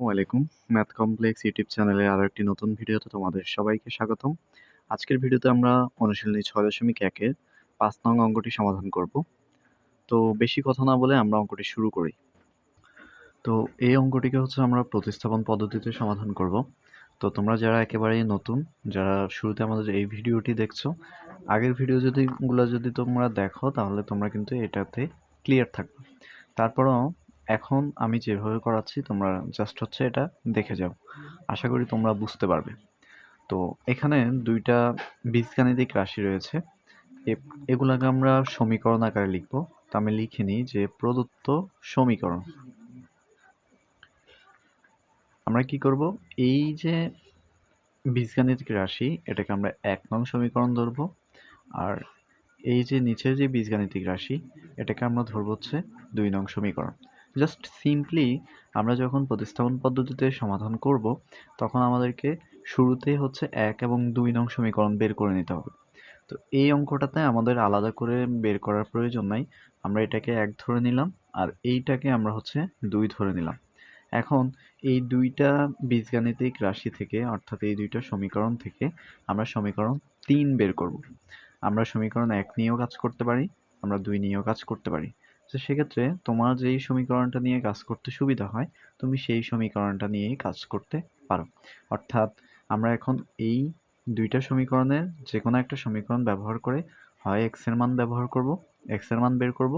আলাইকুম math complex YouTube চ্যানেলে আরও একটি নতুন ভিডিওতে তোমাদের সবাইকে স্বাগতম। আজকের ভিডিওতে আমরা অনুশীলনী ছয় দশমিক একের পাঁচ নং অঙ্কটি সমাধান করব। তো বেশি কথা না বলে আমরা অঙ্কটি শুরু করি। তো এই অঙ্কটিকে হচ্ছে আমরা প্রতিস্থাপন পদ্ধতিতে সমাধান করব। তো তোমরা যারা একেবারেই নতুন, যারা শুরুতে আমাদের এই ভিডিওটি দেখছ, আগের ভিডিও যদি গুলো যদি তোমরা দেখো, তাহলে তোমরা কিন্তু এটাতে ক্লিয়ার থাকবে। তারপরও এখন আমি যেভাবে করাচ্ছি, তোমরা জাস্ট হচ্ছে এটা দেখে যাও। আশা করি তোমরা বুঝতে পারবে। তো এখানে দুইটা বীজগাণিতিক রাশি রয়েছে। এগুলাকে আমরা সমীকরণ আকারে লিখব। তো আমি লিখে নিই যে প্রদত্ত সমীকরণ। আমরা কি করব? এই যে বীজগাণিতিক রাশি, এটাকে আমরা এক নং সমীকরণ ধরব। আর এই যে নিচের যে বীজগাণিতিক রাশি, এটাকে আমরা ধরব হচ্ছে দুই নং সমীকরণ। জাস্ট সিম্পলি আমরা যখন প্রতিস্থাপন পদ্ধতিতে সমাধান করব, তখন আমাদেরকে শুরুতে হচ্ছে এক এবং দুই নং সমীকরণ বের করে নিতে হবে। তো এই অঙ্কটাতে আমাদের আলাদা করে বের করার প্রয়োজন নাই। আমরা এটাকে এক ধরে নিলাম আর এইটাকে আমরা হচ্ছে দুই ধরে নিলাম। এখন এই দুইটা বীজগাণিতিক রাশি থেকে, অর্থাৎ এই দুইটা সমীকরণ থেকে আমরা সমীকরণ তিন বের করব। আমরা সমীকরণ এক নিয়েও কাজ করতে পারি, আমরা দুই নিয়েও কাজ করতে পারি। তো সেক্ষেত্রে তোমার যেই সমীকরণটা নিয়ে কাজ করতে সুবিধা হয়, তুমি সেই সমীকরণটা নিয়েই কাজ করতে পারো। অর্থাৎ আমরা এখন এই দুইটা সমীকরণের যে কোনো একটা সমীকরণ ব্যবহার করে হয় এক্সের মান ব্যবহার করব এক্সের মান বের করব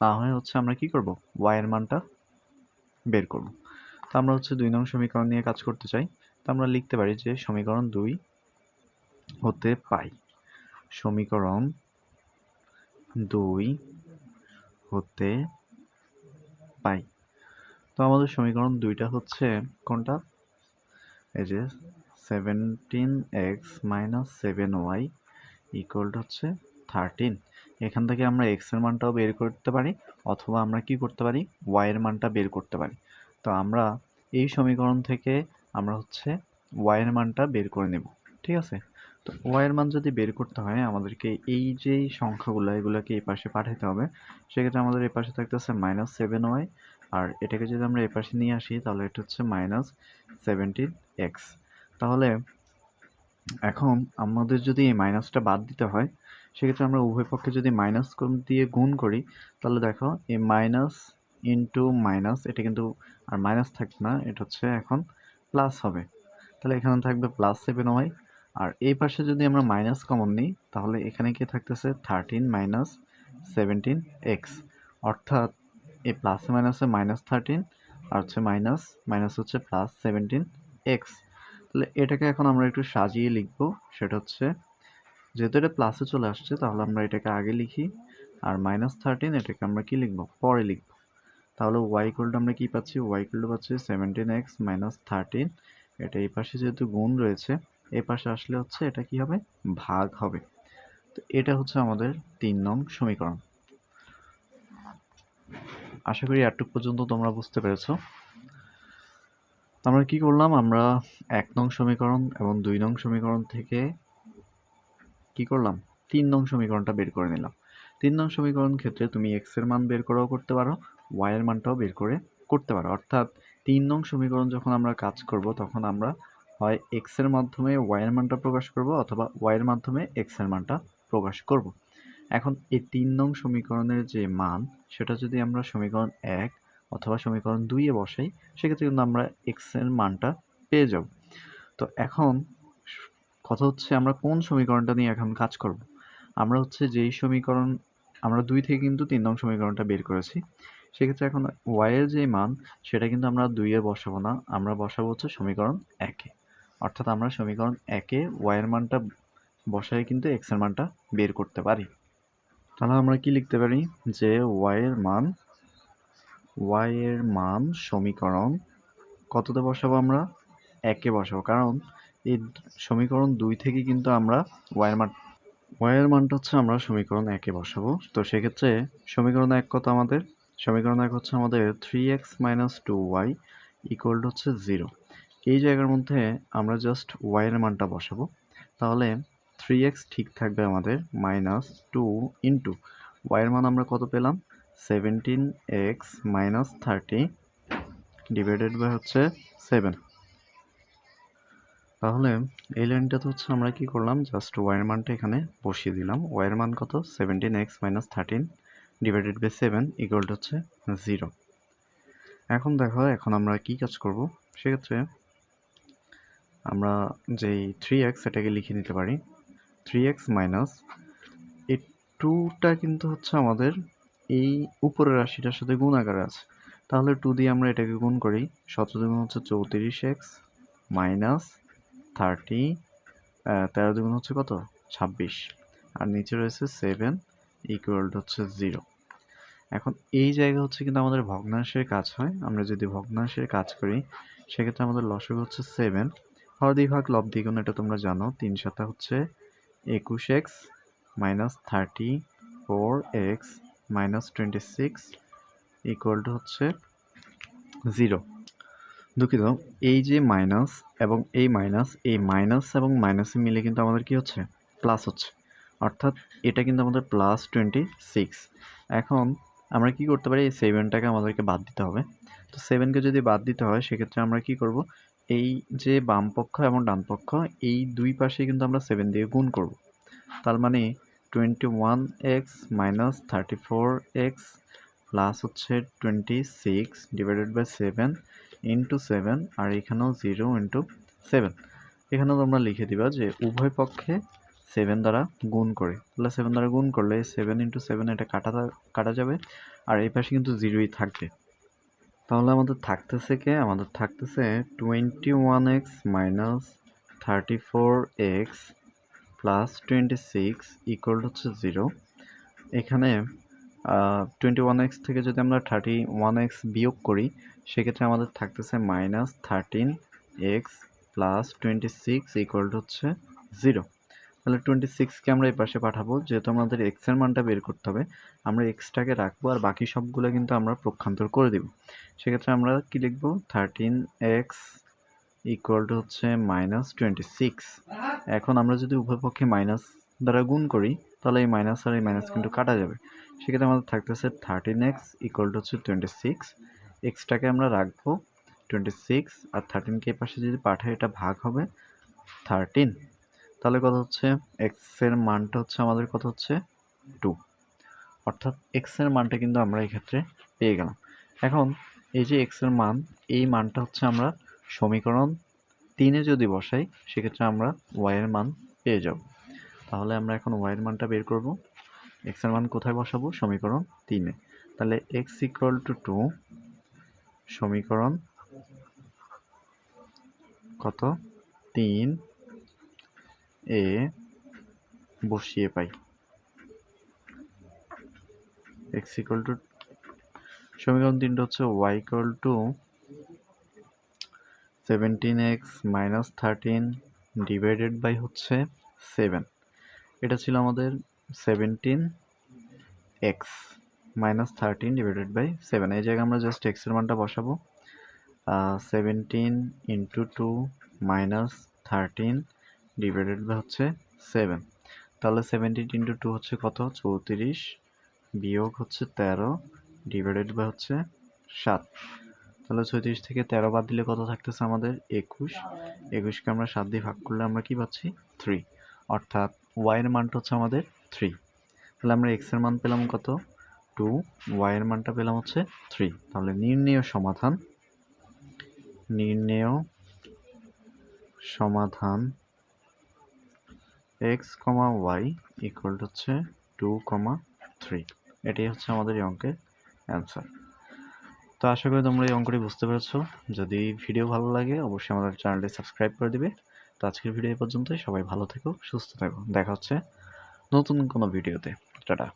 না হয় হচ্ছে আমরা কি করব? ওয়াই এর মানটা বের করব। তো আমরা হচ্ছে দুই নং সমীকরণ নিয়ে কাজ করতে চাই, তো আমরা লিখতে পারি যে সমীকরণ দুই হতে পাই। সমীকরণ দুই হতে পাই তো আমাদের সমীকরণ দুইটা হচ্ছে কোনটা? এই যে seventeen x minus seven y equal হচ্ছে থার্টিন এখান থেকে আমরা এক্সের মানটাও বের করতে পারি অথবা আমরা কি করতে পারি? ওয়াই এর মানটা বের করতে পারি। তো আমরা এই সমীকরণ থেকে আমরা হচ্ছে ওয়াই এর মানটা বের করে নেব, ঠিক আছে? তো ওয়াইয়ের মান যদি বের করতে হয়, আমাদেরকে এই যে সংখ্যাগুলো, এগুলোকে এই পাশে পাঠাতে হবে। সেক্ষেত্রে আমাদের এই পাশে থাকতেছে মাইনাস সেভেন ওয়াই আর এটাকে যদি আমরা এই পাশে নিয়ে আসি, তাহলে এটা হচ্ছে মাইনাস সেভেন্টিন এক্স তাহলে এখন আমাদের যদি এই মাইনাসটা বাদ দিতে হয়, সেক্ষেত্রে আমরা উভয় পক্ষে যদি মাইনাস দিয়ে গুণ করি, তাহলে দেখো এই মাইনাস ইন্টু মাইনাস এটা কিন্তু আর মাইনাস থাকবে না, এটা হচ্ছে এখন প্লাস হবে। তাহলে এখানে থাকবে প্লাস সেভেন ওয়াই আর এই পাশে যদি আমরা মাইনাস কমন নিই, তাহলে এখানে কি থাকতেছে? থার্টিন মাইনাস সেভেন্টিন এক্স অর্থাৎ এই প্লাসে মাইনাসে মাইনাস থার্টিন আর হচ্ছে মাইনাস মাইনাস হচ্ছে প্লাস সেভেন্টিন এক্স তাহলে এটাকে এখন আমরা একটু সাজিয়ে লিখব। সেটা হচ্ছে, যেহেতু এটা প্লাসে চলে আসছে, তাহলে আমরা এটাকে আগে লিখি। আর মাইনাস থার্টিন এটাকে আমরা কি লিখব? পরে লিখব। তাহলে ওয়াই কোলটা আমরা কি পাচ্ছি? ওয়াই কোলটা পাচ্ছি সেভেন্টিন এক্স মাইনাস থার্টিন এটা এই পাশে যেহেতু গুণ রয়েছে এ পাশে আসলে হচ্ছে এটা কি হবে? ভাগ হবে। তো এটা হচ্ছে আমাদের তিন নং সমীকরণ। আশা করি এতটুকু পর্যন্ত তোমরা বুঝতে পেরেছ। আমরা কি করলাম? আমরা এক নং সমীকরণ এবং দুই নং সমীকরণ থেকে কি করলাম? তিন নং সমীকরণটা বের করে নিলাম। তিন নং সমীকরণ ক্ষেত্রে তুমি এক্সের মান বের করেও করতে পারো ওয়াই এর মানটাও বের করে করতে পারো। অর্থাৎ তিন নং সমীকরণ যখন আমরা কাজ করব, তখন আমরা হয় এক্সের মাধ্যমে ওয়াই এর মানটা প্রকাশ করব অথবা ওয়াই এর মাধ্যমে এক্সের মানটা প্রকাশ করব। এখন এই তিন নং সমীকরণের যে মান, সেটা যদি আমরা সমীকরণ এক অথবা সমীকরণ দুইয়ে বসাই, সেক্ষেত্রে কিন্তু আমরা এক্সের মানটা পেয়ে যাব। তো এখন কথা হচ্ছে আমরা কোন সমীকরণটা নিয়ে এখন কাজ করব? আমরা হচ্ছে যেই সমীকরণ, আমরা দুই থেকে কিন্তু তিন নং সমীকরণটা বের করেছি। সেক্ষেত্রে এখন ওয়াইয়ের যে মান, সেটা কিন্তু আমরা দুইয়ে বসাবো না, আমরা বসাবো হচ্ছে সমীকরণ একে। অর্থাৎ আমরা সমীকরণ একে ওয়াইয়ের মানটা বসায় কিন্তু এক্সের মানটা বের করতে পারি। তাহলে আমরা কি লিখতে পারি? যে ওয়াইয়ের মান ওয়াইয়ের মান সমীকরণ কততে বসাবো আমরা? একে বসাবো। কারণ এই সমীকরণ দুই থেকে কিন্তু আমরা ওয়াইয়ের মান ওয়াইয়ের মানটা হচ্ছে আমরা সমীকরণ একে বসাবো। তো সেক্ষেত্রে সমীকরণ এক কত আমাদের? সমীকরণ এক হচ্ছে আমাদের three x minus two y equal হচ্ছে জিরো এই জায়গার মধ্যে আমরা জাস্ট ওয়াইয়ের মানটা বসাবো। তাহলে থ্রি এক্স ঠিক থাকবে আমাদের মাইনাস টু ইন্টু ওয়াইয়ের মান আমরা কত পেলাম? Seventeen x minus thirty divided by হচ্ছে সেভেন তাহলে এই লাইনটাতে হচ্ছে আমরা কি করলাম? জাস্ট ওয়াইয়ের মানটা এখানে বসিয়ে দিলাম। ওয়াইয়ের মান কত? Seventeen x minus thirteen divided by seven equal হচ্ছে জিরো এখন দেখো, এখন আমরা কি কাজ করব? সেক্ষেত্রে আমরা যেই থ্রি এক্স এটাকে লিখে নিতে পারি। থ্রি এক্স মাইনাস এই টুটা কিন্তু হচ্ছে আমাদের এই উপরের রাশিটার সাথে গুণ আকারে আছে। তাহলে টু দিয়ে আমরা এটাকে গুণ করি, সতেরো দুগুণ হচ্ছে চৌত্রিশ এক্স মাইনাস থার্টি তেরো দুগুণ হচ্ছে কত? ছাব্বিশ। আর নিচে রয়েছে সেভেন ইকুয়াল হচ্ছে জিরো এখন এই জায়গা হচ্ছে কিন্তু আমাদের ভগ্নাংশের কাজ হয়। আমরা যদি ভগ্নাংশের কাজ করি, সেক্ষেত্রে আমাদের লসক হচ্ছে সেভেন হরদি ভাগ লব দ্বিগুণ, এটা তোমরা জানো। তিন সাথে হচ্ছে একুশ x minus thirty four x minus twenty six equal to হচ্ছে জিরো দুঃখিত, এই যে মাইনাস এবং এই মাইনাস এই মাইনাস এবং মাইনাসে মিলে কিন্তু আমাদের কি হচ্ছে? প্লাস হচ্ছে। অর্থাৎ এটা কিন্তু আমাদের প্লাস টোয়েন্টি সিক্স এখন আমরা কি করতে পারি? এই সেভেনটাকে আমাদেরকে বাদ দিতে হবে। তো সেভেনকে যদি বাদ দিতে হয়, সেক্ষেত্রে আমরা কি করব? এই যে বাম পক্ষ এবং ডান পক্ষ, এই দুই পাশে কিন্তু আমরা সেভেন দিয়ে গুণ করব। তার মানে twenty one x minus thirty four x plus হচ্ছে twenty six divided by seven into seven আর এখানেও জিরো ইন্টু সেভেন এখানেও তোমরা লিখে দিবা যে উভয় পক্ষে সেভেন দ্বারা গুণ করে। তাহলে সেভেন দ্বারা গুণ করলে সেভেন ইন্টু সেভেন এটা কাটা কাটা যাবে, আর এই পাশে কিন্তু জিরোই থাকবে। তাহলে আমাদের থাকতেছে কে? আমাদের থাকতেছে twenty one x minus thirty four x plus twenty six equal হচ্ছে জিরো এখানে টোয়েন্টি ওয়ান এক্স থেকে যদি আমরা থার্টি ওয়ান এক্স বিয়োগ করি, সেক্ষেত্রে আমাদের থাকতেছে minus thirteen x plus twenty six equal হচ্ছে জিরো তাহলে টোয়েন্টি সিক্সকে আমরা এই পাশে পাঠাবো, যেহেতু আমাদের এক্সের মানটা বের করতে হবে, আমরা এক্সটাকে রাখব আর বাকি সবগুলো কিন্তু আমরা প্রক্ষান্তর করে দিব। সেক্ষেত্রে আমরা কি লিখব? থার্টিন এক্স ইকুয়াল টু হচ্ছে মাইনাস টোয়েন্টি সিক্স এখন আমরা যদি উভয় পক্ষে মাইনাস দ্বারা গুণ করি, তাহলে এই মাইনাস আর এই মাইনাস কিন্তু কাটা যাবে। সেক্ষেত্রে আমাদের থাকতেছে থার্টিন এক্স ইকুয়াল টু হচ্ছে টোয়েন্টি সিক্স এক্সটাকে আমরা রাখব টোয়েন্টি সিক্স আর থার্টিনকে পাশে যদি পাঠাই, এটা ভাগ হবে থার্টিন তাহলে কত হচ্ছে এক্সের মানটা হচ্ছে আমাদের কত হচ্ছে টু অর্থাৎ এক্সের মানটা কিন্তু আমরা এই ক্ষেত্রে পেয়ে গেলাম। এখন এই যে এক্সের মান, এই মানটা হচ্ছে আমরা সমীকরণ তিনে যদি বসাই, সেক্ষেত্রে আমরা ওয়াইয়ের মান পেয়ে যাব। তাহলে আমরা এখন ওয়াইয়ের মানটা বের করব। এক্সের মান কোথায় বসাবো? সমীকরণ তিনে তাহলে এক্স ইকুয়াল টু টু সমীকরণ কত? তিন এ বসিয়ে পাই। এক্স ইকুয়াল টু সমীকরণ তিনটা হচ্ছে y equal to seventeen x minus thirteen divided by হচ্ছে সেভেন এটা ছিল আমাদের seventeen x minus thirteen divided by seven এই জায়গায় আমরা জাস্ট এক্সের মানটা বসাবো। Seventeen into two minus thirteen divided by হচ্ছে সেভেন তাহলে সেভেন্টিন ইন্টু টু হচ্ছে কত? চৌত্রিশ বিয়োগ হচ্ছে তেরো ডিভাইডেড বাই হচ্ছে সাত। তাহলে ছয়ত্রিশ থেকে তেরো বাদ দিলে কত থাকতেছে আমাদের? একুশ। একুশকে আমরা সাত দিয়ে ভাগ করলে আমরা কি পাচ্ছি? থ্রি অর্থাৎ ওয়াইয়ের মানটা হচ্ছে আমাদের থ্রি তাহলে আমরা এক্সের মান পেলাম কত? টু ওয়াইয়ের মানটা পেলাম হচ্ছে থ্রি তাহলে নির্ণেয় সমাধান। নির্ণেয় সমাধান এক্স কমা ওয়াই ইকুয়াল হচ্ছে টু কমা থ্রি এটাই হচ্ছে আমাদের এই অঙ্কের অ্যান্সার তো আশা করি তোমরা এই অঙ্কটি বুঝতে পেরেছ। যদি ভিডিও ভালো লাগে, অবশ্যই আমাদের চ্যানেলটি সাবস্ক্রাইব করে দিবে। তো আজকের ভিডিও এই পর্যন্তই। সবাই ভালো থেকো, সুস্থ থেকো। দেখা হচ্ছে নতুন কোনো ভিডিওতে টাটা।